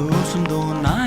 그 웃음도 나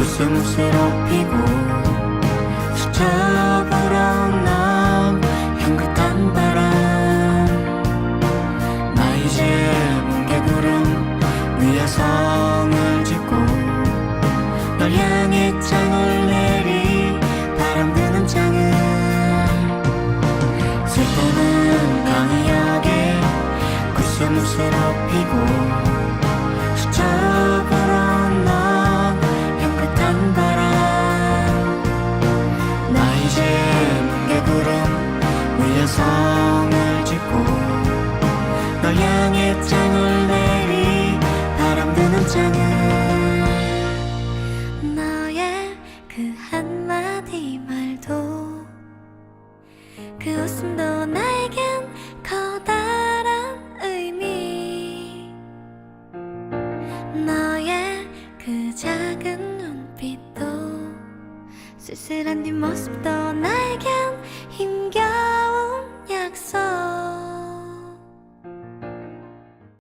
웃음으로 피고 스쳐 불어온 넌 향긋한 바람. 나 이제 뭉게 구름 위에 성을 짓고 널 향해 장을 내리 바람 드는 창을. 쓸데는 강의역에 구스무스로 피고 성을 짓고 널 향해 장을 내리 바람 드는 창을. 너의 그 한마디 말도 그 웃음도 나에겐 커다란 의미. 너의 그 작은 눈빛도 쓸쓸한 뒷모습도